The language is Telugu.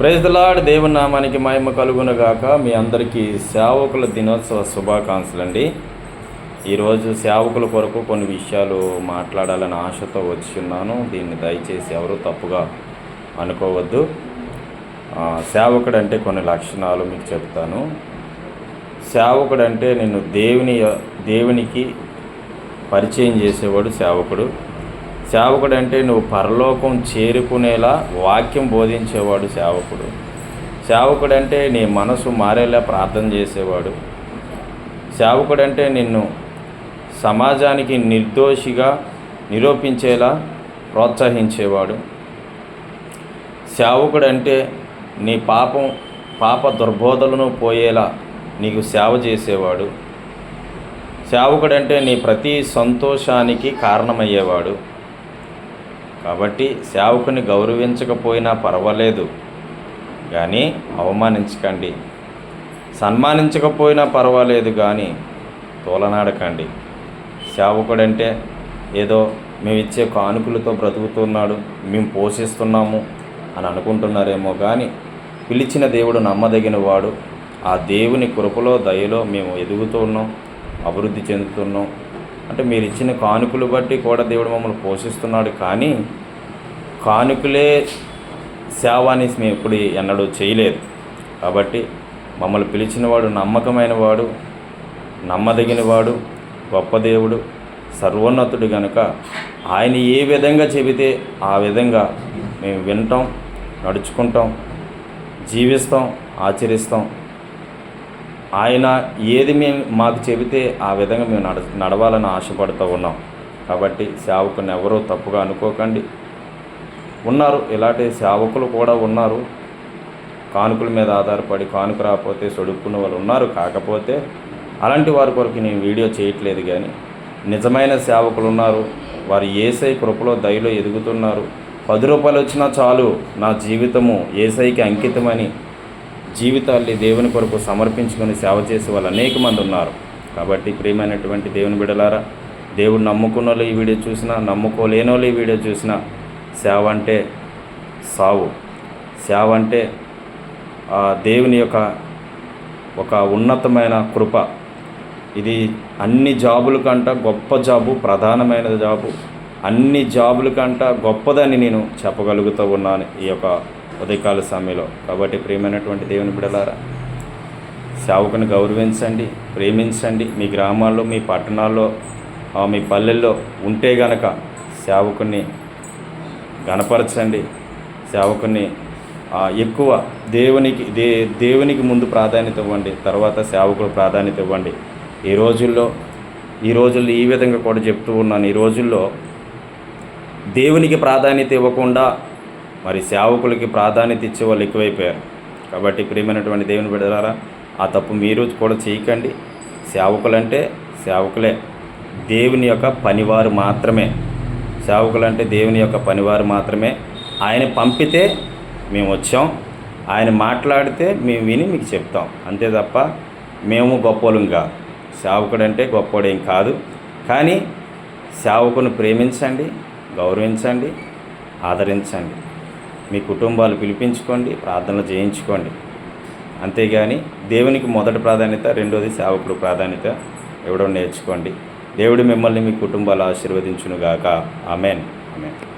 ప్రైజ్లాడ్ దేవుని నామానికి మహిమ కలుగునగాక. మీ అందరికీ సేవకుల దినోత్సవ శుభాకాంక్షలు అండి ఈరోజు సేవకుల కొరకు కొన్ని విషయాలు మాట్లాడాలని ఆశతో వచ్చిన్నాను దీన్ని దయచేసి ఎవరు తప్పుగా అనుకోవద్దు. సేవకుడు అంటే కొన్ని లక్షణాలు మీకు చెప్తాను. సేవకుడు అంటే నిన్ను దేవుని దేవునికి పరిచయం చేసేవాడు సేవకుడు. సేవకుడు అంటే నువ్వు పరలోకం చేరుకునేలా వాక్యం బోధించేవాడు సేవకుడు. సేవకుడు అంటే నీ మనసు మారేలా ప్రార్థన చేసేవాడు. సేవకుడు అంటే నిన్ను సమాజానికి నిర్దోషిగా నిరూపించేలా ప్రోత్సహించేవాడు. సేవకుడు అంటే నీ పాపం పాప దుర్బోధలను పోయేలా నీకు సేవ చేసేవాడు. సేవకుడంటే నీ ప్రతి సంతోషానికి కారణమయ్యేవాడు. కాబట్టి సేవకుని గౌరవించకపోయినా పర్వాలేదు కానీ అవమానించకండి. సన్మానించకపోయినా పర్వాలేదు కానీ తోలనాడకండి. సేవకుడంటే ఏదో మేము ఇచ్చే కానుకలతో బ్రతుకుతున్నాడు మేము పోషిస్తున్నాము అని అనుకుంటున్నారేమో కానీ పిలిచిన దేవుడు నమ్మదగిన వాడు ఆ దేవుని కృపలో దయలో మేము ఎదుగుతున్నాం అభివృద్ధి చెందుతున్నాం. అంటే మీరు ఇచ్చిన కానుకలు బట్టి కూడా దేవుడు మమ్మల్ని పోషిస్తున్నాడు కానీ కానుకలే సేవ అనేసి మేము ఎప్పుడు ఎన్నడూ చేయలేదు. కాబట్టి మమ్మల్ని పిలిచిన వాడు నమ్మకమైన వాడు నమ్మదగిన వాడు గొప్ప దేవుడు సర్వోన్నతుడు గనుక ఆయన ఏ విధంగా చెబితే ఆ విధంగా మేము వింటాం నడుచుకుంటాం జీవిస్తాం ఆచరిస్తాం. ఆయన ఏది మేము మాకు చెబితే ఆ విధంగా మేము నడ నడవాలని ఆశపడుతూ ఉన్నాం. కాబట్టి సేవకుని ఎవరో తప్పుగా అనుకోకండి. ఉన్నారు ఇలాంటి సేవకులు కూడా ఉన్నారు. కానుకల మీద ఆధారపడి కానుక రాకపోతే సొడుక్కున్న వాళ్ళు ఉన్నారు. కాకపోతే అలాంటి వారి కొరకు నేను వీడియో చేయట్లేదు కానీ నిజమైన సేవకులు ఉన్నారు. వారు ఏసై కృపలో దయలో ఎదుగుతున్నారు. పది రూపాయలు వచ్చినా చాలు నా జీవితము ఏసైకి అంకితమని జీవితాల్ని దేవుని కొరకు సమర్పించుకొని సేవ చేసే వాళ్ళు అనేక మంది ఉన్నారు. కాబట్టి ప్రియమైనటువంటి దేవుని బిడలారా దేవుడు నమ్ముకున్న వాళ్ళు ఈ వీడియో చూసినా నమ్ముకోలేని వాళ్ళు ఈ వీడియో చూసినా సేవ అంటే సావు. సేవ అంటే ఆ దేవుని యొక్క ఒక ఉన్నతమైన కృప. ఇది అన్ని జాబుల కంట గొప్ప జాబు ప్రధానమైన జాబు. అన్ని జాబుల కంట గొప్పదని నేను చెప్పగలుగుతూ ఉన్నాను ఈ యొక్క ఉదయకాల సమయంలో. కాబట్టి ప్రియమైనటువంటి దేవుని బిడలారా సేవకుని గౌరవించండి ప్రేమించండి. మీ గ్రామాల్లో మీ పట్టణాల్లో మీ పల్లెల్లో ఉంటే గనక సేవకుని గణపరచండి సేవకుని ఎక్కువ దేవునికి దే దేవునికి ముందు ప్రాధాన్యత ఇవ్వండి. తర్వాత సేవకుడు ప్రాధాన్యత ఇవ్వండి. ఈ రోజుల్లో ఈ రోజుల్లో ఈ విధంగా కూడా చెప్తూ ఉన్నాను. ఈ రోజుల్లో దేవునికి ప్రాధాన్యత ఇవ్వకుండా మరి సేవకులకి ప్రాధాన్యత ఇచ్చే వాళ్ళు ఎక్కువైపోయారు. కాబట్టి ప్రియమైనటువంటి దేవుని బిడ్డలారా ఆ తప్పు మీరు కూడా చేయకండి. సేవకులంటే సేవకులే. దేవుని యొక్క పనివారు మాత్రమే. సేవకులంటే దేవుని యొక్క పనివారు మాత్రమే. ఆయన పంపితే మేము వచ్చాం. ఆయన మాట్లాడితే మేము విని మీకు చెప్తాం. అంతే తప్ప మేము గొప్పోళ్ళం కాదు. సేవకుడంటే గొప్పోడేం కాదు. కానీ సేవకును ప్రేమించండి గౌరవించండి ఆదరించండి. మీ కుటుంబాలు పిలిపించుకోండి ప్రార్థనలు చేయించుకోండి అంతేగాని దేవునికి మొదటి ప్రాధాన్యత రెండోది సేవకుడు ప్రాధాన్యత. ఇవ్వడం నేర్చుకోండి. దేవుడు మిమ్మల్ని మీ కుటుంబాలు ఆశీర్వదించునుగాక. ఆమెన్. ఆమెన్.